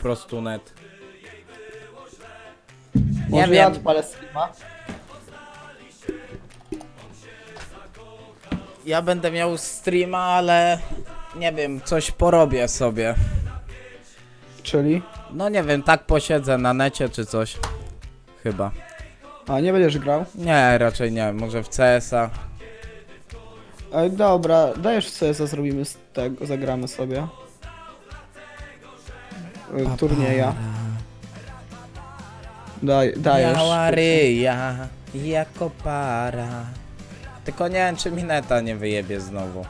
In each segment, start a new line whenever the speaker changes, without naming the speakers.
prostu net.
Może
Nie
ja
wiem.
odpalę streama.
Ja będę miał streama, ale nie wiem, coś porobię sobie.
Czyli?
No nie wiem, tak posiedzę na necie czy coś. Chyba.
A, nie będziesz grał?
Nie, raczej nie, może w CS-a.
Ej, dobra, dajesz w CS zrobimy z tego, zagramy sobie. Y, Turnieja. Daj, dajesz.
Biała ryja, jako para. Tylko nie wiem, czy mi neta nie wyjebie znowu.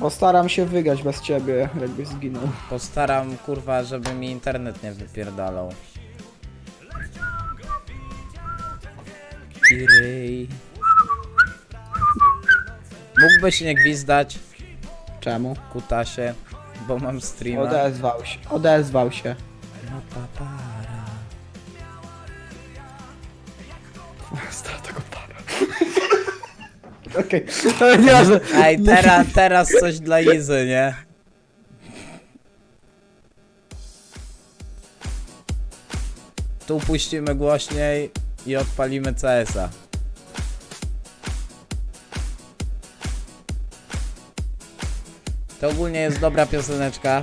Postaram się wygać bez ciebie, jakbyś zginął.
Postaram, kurwa, żeby mi internet nie wypierdalał. I ryj. Mógłbyś nie gwizdać,
Czemu?
kutasie, bo mam streama.
Odezwał się. Odezwał się.
No papara.
Stara tego para. Okej, to nie że...
Ej, teraz, teraz coś dla Izy, nie? Tu puścimy głośniej i odpalimy CS-a. To ogólnie jest dobra pioseneczka.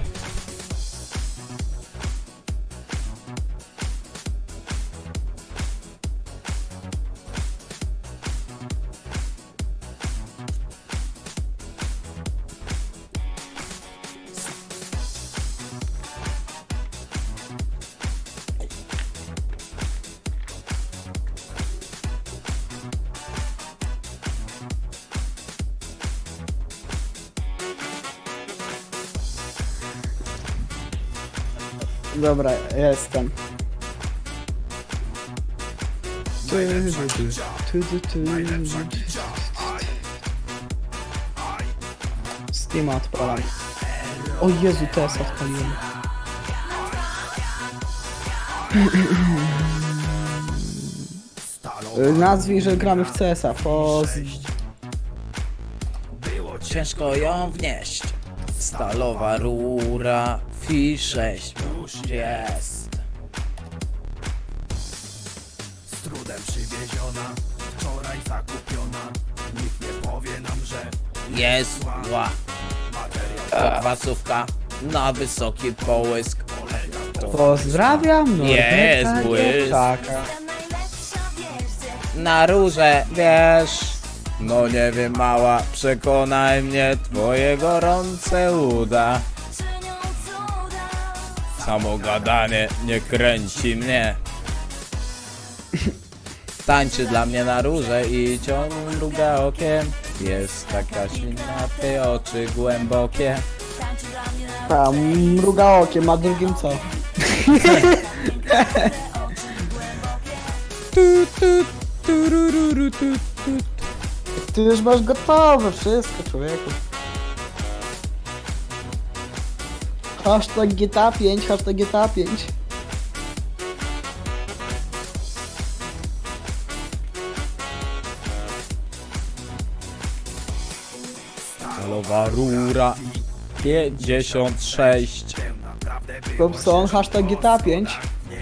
Dobra, jestem. Steama odpalam. O Jezu, teraz odpaliłem. Y, Nazwij, że gramy w CS-a. Poz...
Ciężko ją wnieść. Stalowa rura, fi 6 już jest.
Z trudem przywieziona, wczoraj zakupiona Nikt nie powie nam, że
Jest zła. To Kwasówka na wysoki połysk.
Pozdrawiam,
Jest
Norberta
błysk.
Dziewczaka.
Na róże, wiesz. No nie wiem, mała, przekonaj mnie, twoje gorące uda. Samo gadanie nie kręci mnie. Tańczy dla mnie na róże i ciągle mruga okiem. Jest taka silna, te oczy głębokie.
A, mruga okiem, a drugim co?
Tu, tu, turururu, tu, tu.
Ty już masz gotowe wszystko, człowieku. Hashtag GTA 5, hashtag GTA 5.
Stalowa rura 56
Robson, hashtag GTA 5.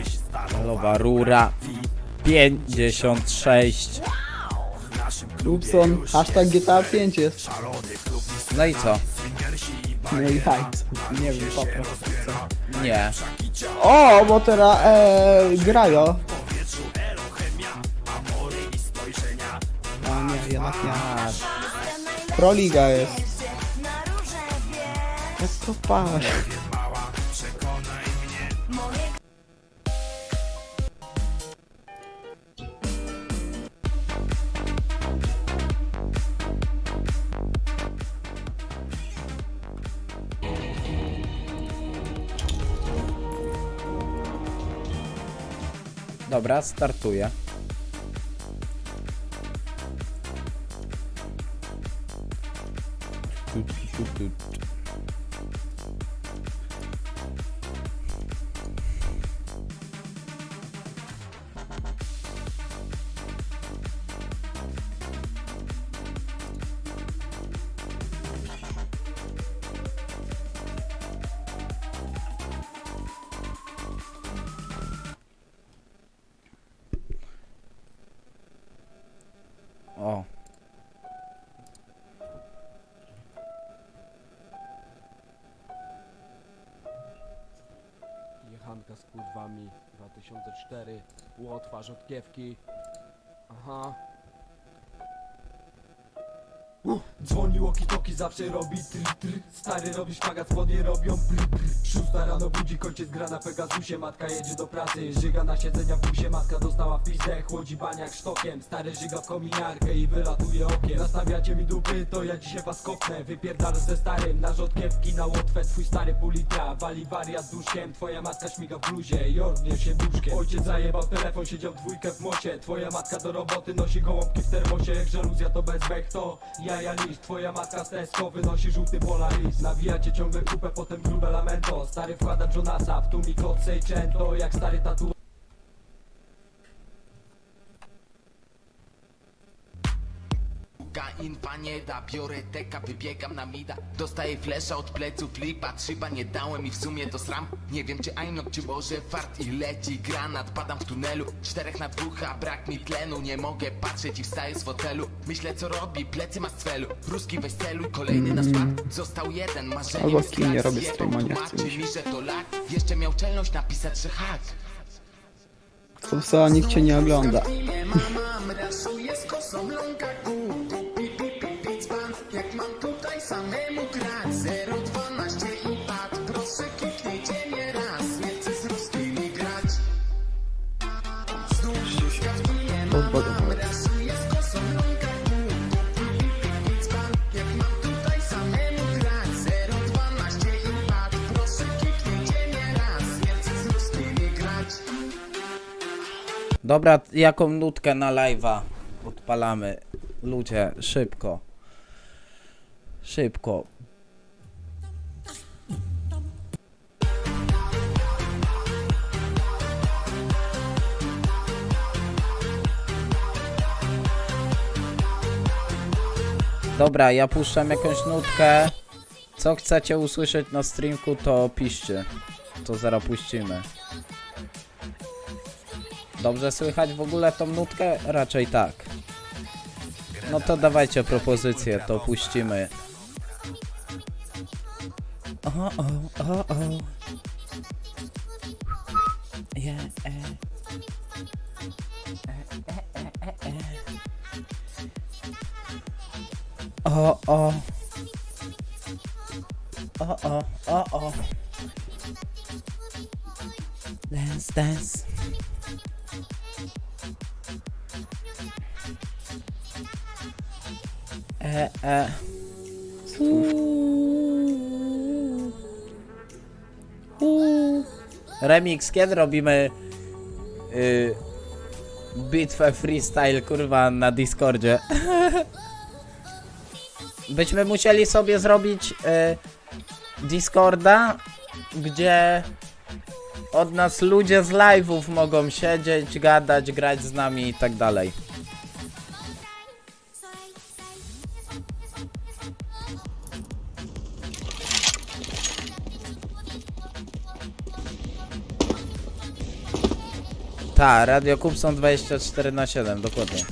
Stalowa rura 56
Robson, hashtag GTA 5 jest.
No i co?
No i hajc. Nie wiem, po prostu co.
Nie.
O, bo teraz e, grają. A nie, jednak nie. Proliga jest. Jak to par.
Dobra, startuję. Tu, tu, tu, tu.
TFQ. Dzwoni walkie-talkie, zawsze robi tr, tr Stary robi szpagat, spodnie robią pr, pr Szósta rano budzi, ojciec gra na Pegasusie. Matka jedzie do pracy, żyga na siedzenia w busie. Matka dostała w pizdę, chłodzi baniak sztokiem. Stary żyga w kominiarkę i wylatuje okiem. Nastawiacie mi dupy, to ja dzisiaj was kopnę. Wypierdalę ze starym, na rzodkiewki, na łotwę. Twój stary pulitra, wali wariat duszkiem. Twoja matka śmiga w bluzie i ornie się duszkiem Ojciec zajebał telefon, siedział dwójkę w mocie. Twoja matka do roboty, nosi gołąbki w termosie. Jak żaluzja to bez bek, to jaja liść Twoja matka z Tesco wynosi żółty Polaris Nawijacie ciągle kupę, potem grube lamento. Stary wkłada Jonasa, w tumi kot Seicento Jak stary tatu
Infa nie da, biorę teka, wybiegam na mida. Dostaję flesza od pleców, lipa, trzyba nie dałem i w sumie to sram. Nie wiem czy Ainok, czy może fart i leci granat. Padam w tunelu, czterech na dwóch, a brak mi tlenu. Nie mogę patrzeć i wstaję z fotelu. Myślę co robi, plecy ma z celu. Ruski weź celu, kolejny na swat Został jeden, marzenie
Albo z nie robię streama, nie chcę mi
że to lak Jeszcze miał czelność napisać, że hak.
Co, nikt cię nie ogląda.
Dobra, jaką nutkę na live'a odpalamy? Ludzie, szybko. Szybko. Dobra, ja puszczam jakąś nutkę. Co chcecie usłyszeć na streamku, to piszcie. To zaraz puścimy. Dobrze słychać w ogóle tą nutkę? Raczej tak. No to dawajcie propozycję, to puścimy. O, o, o, o. Yeah, e. E, e, e. O, o. O, o, o, o. Dance, dance. E, e. Remix, kiedy robimy y, bitwę freestyle, kurwa, na Discordzie? Byśmy musieli sobie zrobić y, Discorda, gdzie od nas ludzie z live'ów mogą siedzieć, gadać, grać z nami i tak dalej. Ta, Radio Kupson 24 na 7, dokładnie.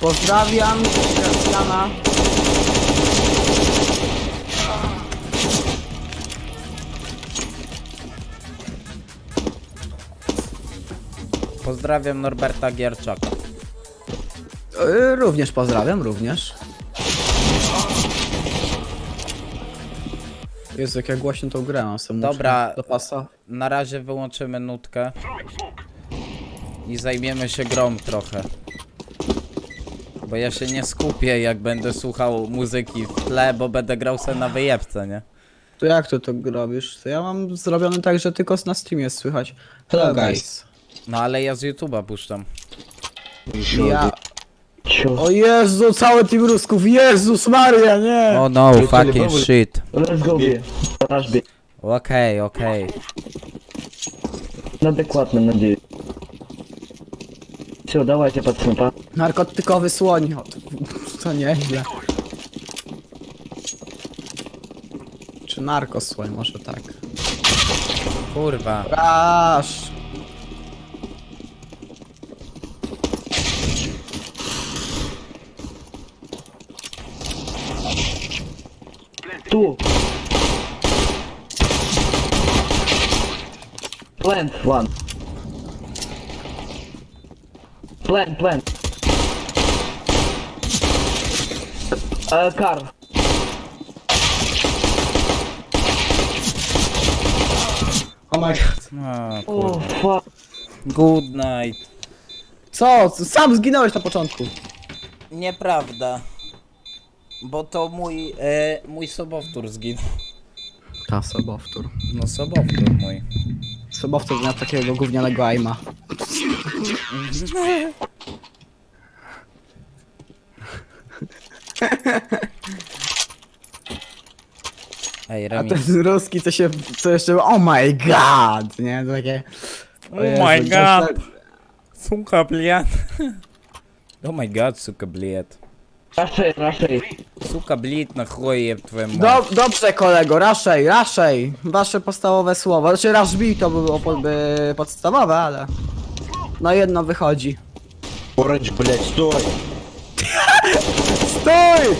Pozdrawiam, Sebastiana.
Pozdrawiam Norberta Gierczaka.
Y, Również pozdrawiam, również. Jezu, jak ja głośno tą grę, sobie muszę
Dobra.
do pasa.
Na razie wyłączymy nutkę i zajmiemy się grą trochę. Bo ja się nie skupię, jak będę słuchał muzyki w tle, bo będę grał sobie na wyjebce, nie?
To jak ty to robisz? To ja mam zrobione tak, że tylko na streamie słychać. Hello guys.
No ale ja z YouTube'a puszczam.
Ja... O Jezu, cały team Rusków, Jezus Maria, nie!
Oh no, fucking shit.
Let's go B. Rush B.
Okej, okej.
На адекватном, надеюсь. Все, давайте под снупа.
Narkotykowy słoń, o, to, to nieźle. Czy narkosłoń, może tak.
Kurwa.
Rasz!
Plant one. Plant, plant. Uh, car.
Oh my god.
A,
Oh, fuck.
good night.
Co? Sam zginąłeś na początku.
Nieprawda. Bo to mój, e, mój sobowtór zginął.
Ta sobowtór.
No sobowtór mój
sobowtór na takiego gównianego aima.
Ej,
A
Remi.
ten ruski to się, co jeszcze, oh my god, nie, to takie... o
Oh my
gdzieś
god! Tak- suka, bliat! Oh my god, suka, bliat.
Raczej, raczej.
Сука, блядь, на хуй еб твою мать.
Do, dobrze kolego, raszej, raszej. Wasze podstawowe słowa. Znaczy raszbi to było po, by, podstawowe, ale... No jedno wychodzi.
Оранж, блядь, стой!
Stój!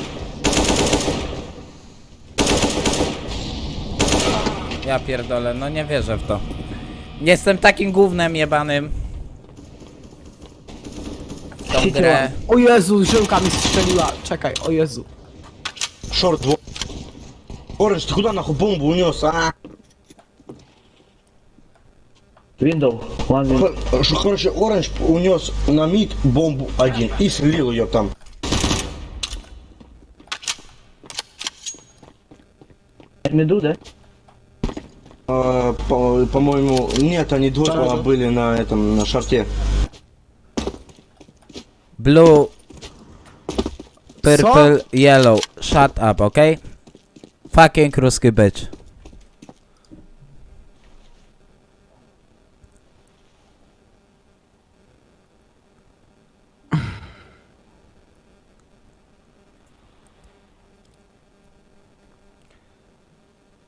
Ja pierdolę, no nie wierzę w to. Jestem takim gównem jebanym. W tą grę.
O Jezu, żyłka mi strzeliła. Czekaj, o Jezu.
Шорт, во- Оранж, ты куда нахуй бомбу унес, а?
Window. One window.
Х- ш- Короче, Оранж унес на мид бомбу один и слил ее там.
Do that.
А, по- По-моему, нет, они двое по- были на этом, на шарте.
Blue. Purple, yellow. Shut up, okay? Fucking ruski bitch.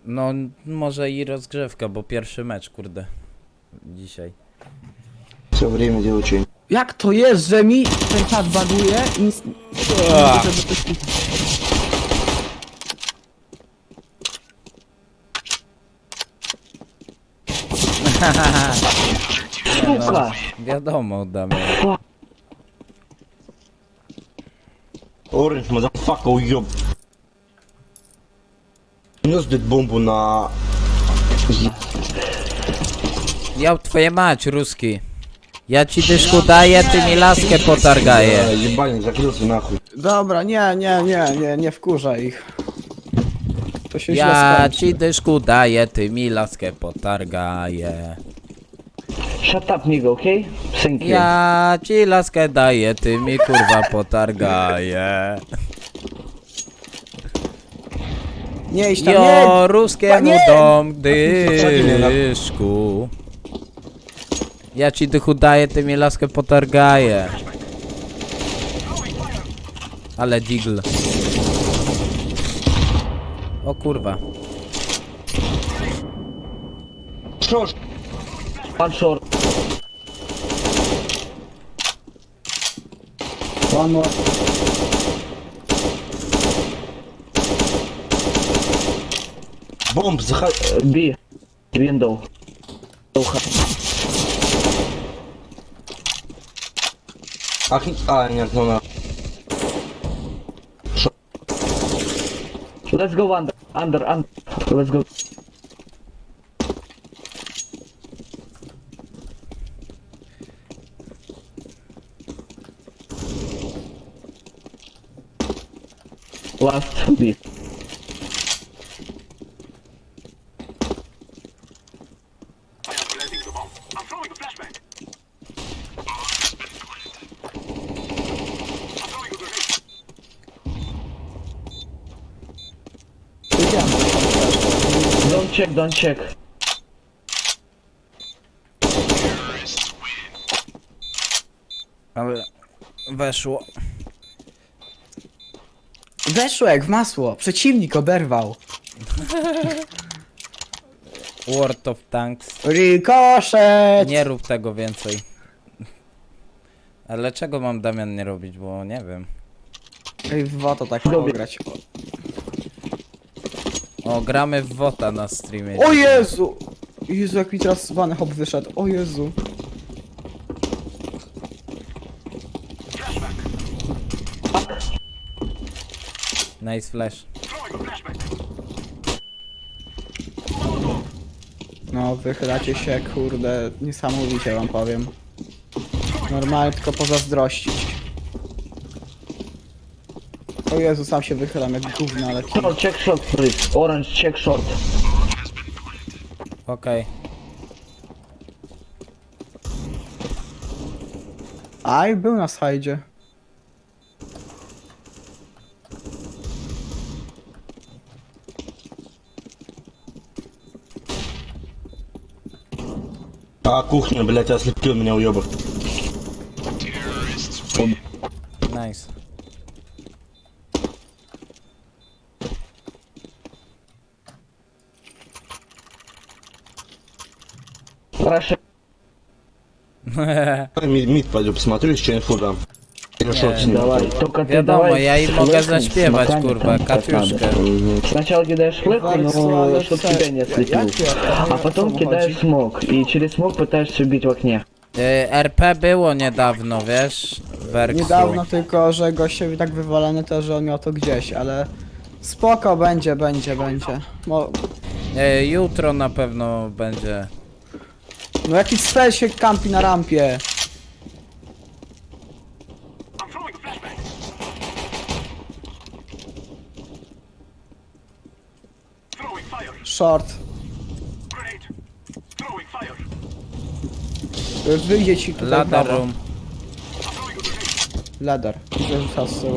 No, n- może i rozgrzewka, bo pierwszy mecz, kurde. Dzisiaj.
Все время делаю что
Jak to jest, że mi ten czat baguje i nic...
nie Ach.
mogę, żeby to
ścisnąć? Kurwa!
Wiadomo, Damian.
Orange motherfucker, yo. Niósł dyt bombu na...
Ja twoje mać, ruski. Ja ci dyszku daję, ty mi laskę potargaję.
Dobra, nie, nie, nie, nie, nie wkurza ich. To się
Ja ci dyszku daję, ty mi laskę potargaję.
Shut up, nigga, okay? Thank.
Ja ci laskę daję, ty mi kurwa potargaję.
Nie iść tam, nie!
Jo,
Pa- nie!
dom dyszku. Ja ci dychu daję, ty mi laskę potargaję. Ale digl. O kurwa.
Short.
Pan short.
One.
Bomb,
zach... B. Window.
Window. Ach, a nie, no na.
Let's go under, under, under. Let's go. Last beat. Don't check, don't check.
Ale weszło.
Weszło jak w masło. Przeciwnik oberwał.
World of Tanks.
Ricochet!
Nie rób tego więcej. Ale czego mam Damian nie robić, bo nie wiem.
Ej, w to tak
Lubię.
pograć.
O, gramy w WOTA na streamie.
O Jezu! Jezu, jak mi teraz Van Hop wyszedł. O Jezu.
Nice flash.
No, wychylacie się, kurde, niesamowicie wam powiem. Normalnie tylko pozazdrościć. O Jezu, sam się wychylam jak gówno, ale...
Short, check short, please. Orange, check short.
Okej.
Aj, był na sajdzie.
А, кухня, блядь, ослепил меня уебок.
Nice.
Russia.
Мид, мид пойду посмотрю, что инфу дам. Или шорт с ним.
Давай, только ты
Wiadomo,
давай
ja im
с
mogę
флешкой,
zaśpiewać,
смоками
kurwa,
там, как надо.
Katiuszkę.
Сначала кидаешь флешку,
Вальсу,
ну,
але
чтоб
це-
тебя не ослепил.
як я?
А потом
Як
кидаешь
це
смог, и через смог пытаешься убить в окне.
Y, RP było niedawno, wiesz? Werksiu.
Niedawno tylko, że gościowi tak wywalony to, że on miał to gdzieś, ale... Spoko, będzie, będzie, będzie. Mo...
Y, jutro na pewno będzie.
no jaki cel się kampi na rampie? Short. Wyjdzie ci tutaj
Ladder
prawo.
room.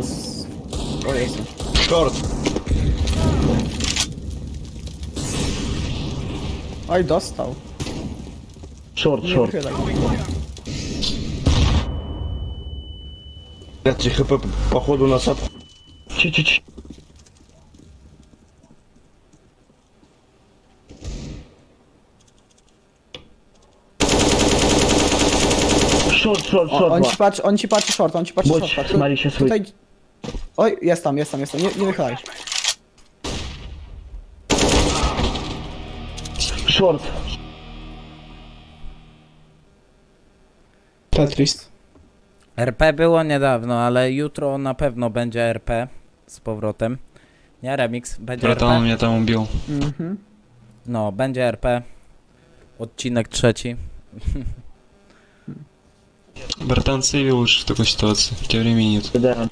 Z... O Jezu.
Short.
Oj, dostał.
Шорт, шорт.
wychylaj.
Блядь, ХП походу насад.
Чуть-чуть. Шорт, шорт,
O,
шорт.
on
два.
ci patrzy, on ci patrzy short, on ci patrzy
Bądź,
short. Patrzy.
Mari się swój.
Tutaj... Oj, jest tam, jest tam, jest tam. Nie, nie wychylaj.
Шорт.
Tetris.
RP było niedawno, ale jutro na pewno będzie RP z powrotem. Nie remix, będzie
Братан
RP.
меня там убил.
Mhm.
No, będzie RP. Odcinek trzeci.
Братан, сейви лучше в такой ситуации. У тебя времени нет.
Да.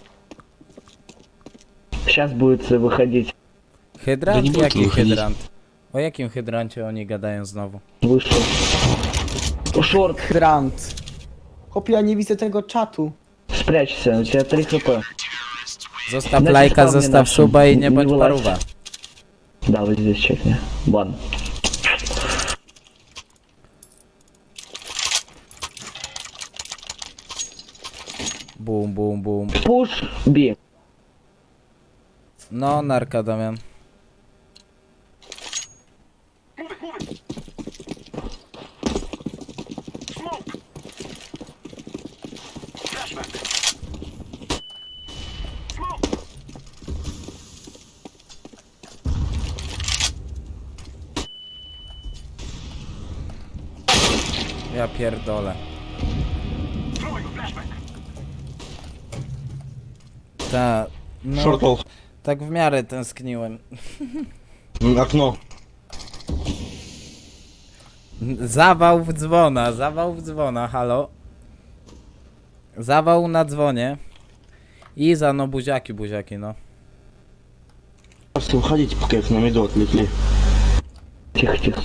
Сейчас будет э, выходить.
Hydrant?
Да nie było tu
Jaki
wychodzić.
hydrant? O jakim hydrancie oni gadają znowu?
Вышел. Шорт.
Hydrant. Chłopie, ja nie widzę tego czatu.
Спрячься, у тебя 3 хп.
Zostaw
Naciskał
lajka,
mnie
zostaw
naszym.
suba i nie
Nie
bądź
wyłaź.
paruwa.
Да, вот здесь чекни. Ладно.
Bum, bum, bum.
Пуш, би.
No, narka Damian. pierdolę. Ta, no,
Шорт пол.
tak w miarę tęskniłem.
М, Окно.
Zawał w dzwona, zawał w dzwona, halo. Zawał na dzwonie. I za no buziaki, buziaki, no.
Просто уходите, пока их на меду отвлекли.
Тихо, тихо.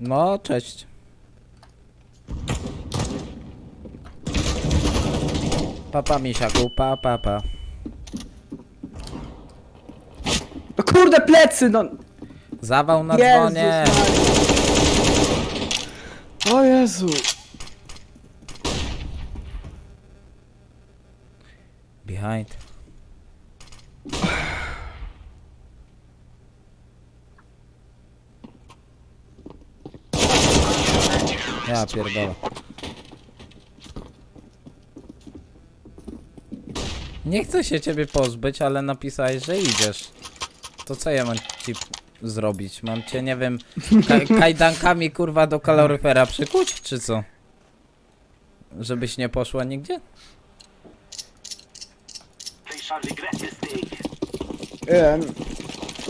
No, cześć. Papa misiaku, pa, pa, pa.
No kurde, plecy, no!
Zawał na
Jezus
dzwonie.
Maria. O Jezu.
Behind. Ja pierdolę. Nie chcę się ciebie pozbyć, ale napisałeś, że idziesz. To co ja mam ci zrobić? Mam cię, nie wiem, ka kajdankami kurwa do kaloryfera przykuć, czy co? Żebyś nie poszła nigdzie?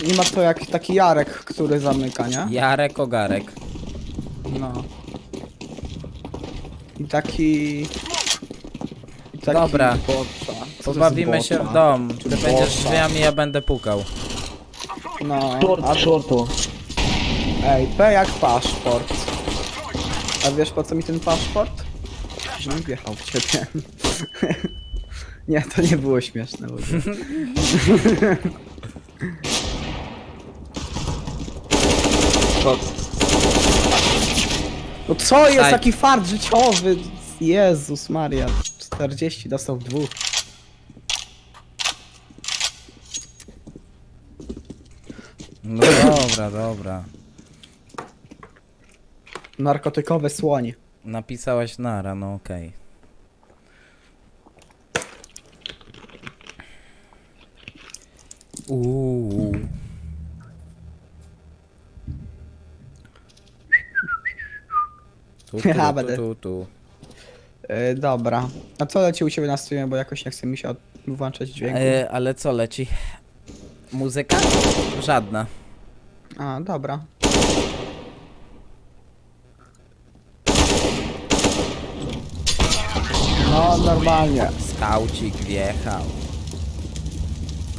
Nie ma to jak taki Jarek, który zamyka, nie?
Jarek Ogarek.
No. I taki... I taki
Dobra.
Bocza. Co to
Pobawimy
jest
się
bocza?
w dom. Ty
Bocza.
będziesz drzwiami, ja będę pukał.
No,
Short,
a,
shortu.
ej, P jak paszport. A wiesz po co mi ten paszport? Żebym wjechał w ciebie. nie, to nie było śmieszne. w ogóle. No co jest
Saj.
taki fart życiowy? Jezus Maria. 40 dostał w dwóch.
No dobra, dobra.
Narkotykowe słonie.
Napisałeś nara, no okej. Uuu. Tu, tu, tu,
będę.
tu, tu.
E, dobra. A co leci u ciebie na streamie, bo jakoś nie chce mi się od... włączać dźwięku.
E, ale co leci? Muzyka? Żadna.
A, dobra. No, normalnie.
Skaucik wjechał.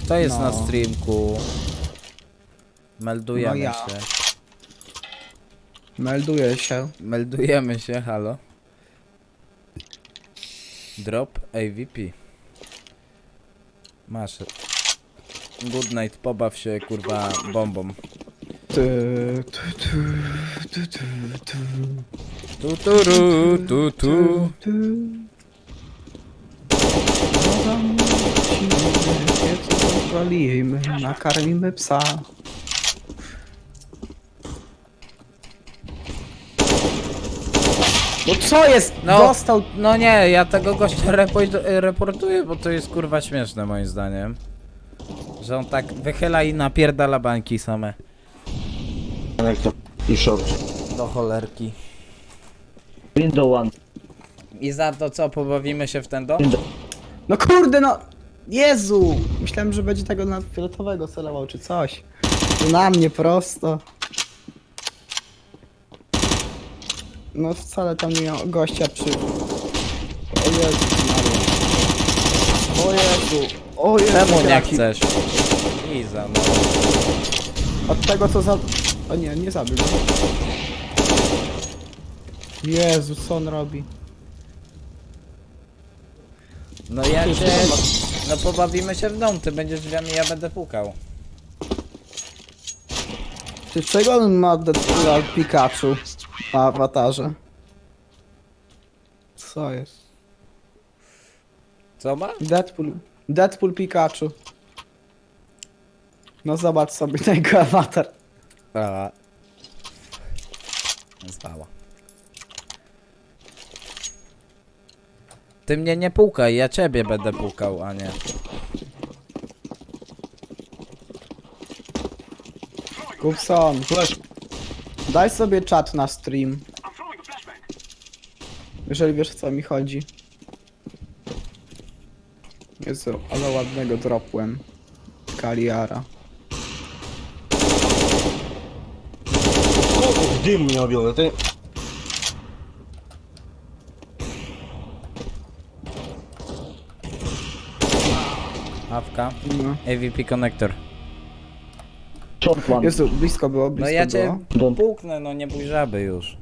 Kto jest
No.
na streamku? Meldujemy
No ja.
się.
Melduję się.
Meldujemy się, halo. Drop AVP. Masz. Good night, pobaw się kurwa bombą.
Tu, tu, tu, tu, tu, tu,
Tu tu ru, tu tu.
tu. Dodam ci, piecu rozwalimy, nakarmimy psa. No co jest?
No.
Dostał
No nie, ja tego gościa repo- reportuję, bo to jest kurwa śmieszne moim zdaniem. Że on tak wychyla i napierdala bańki same.
I short.
Do cholerki.
Window one.
I za to co, pobawimy się w ten dom?
No kurde, no! Jezu! Myślałem, że będzie tego na fioletowego celował, czy coś. Tu na mnie prosto. No wcale tam nie miał gościa przy... O Jezu, Maria. O Jezu, o Jezu,
Czemu nie
jaki-
chcesz? Iza, no.
Od tego co za... O nie, nie zabił. go. Jezu, co on robi?
No ja cię... No pobawimy się w dom, ty będziesz drzwiami, ja będę pukał.
Czy czego on ma Deadpoola Pikachu na awatarze? Co jest?
Co ma?
Deadpool. Deadpool Pikachu. No zobacz sobie na jego awatar.
A. Zwała. Ty mnie nie pukaj, ja ciebie będę pukał, a nie.
Kupson, Flash. daj sobie czat na stream. Jeżeli wiesz o co mi chodzi. Jezu, ale ładnego dropłem. Kaliara.
Dym mnie objęły, ty.
Awka.
No.
AVP konektor.
Short one.
Jezu, blisko było,
No
blisko
ja
było.
cię puknę, no nie bój żaby już.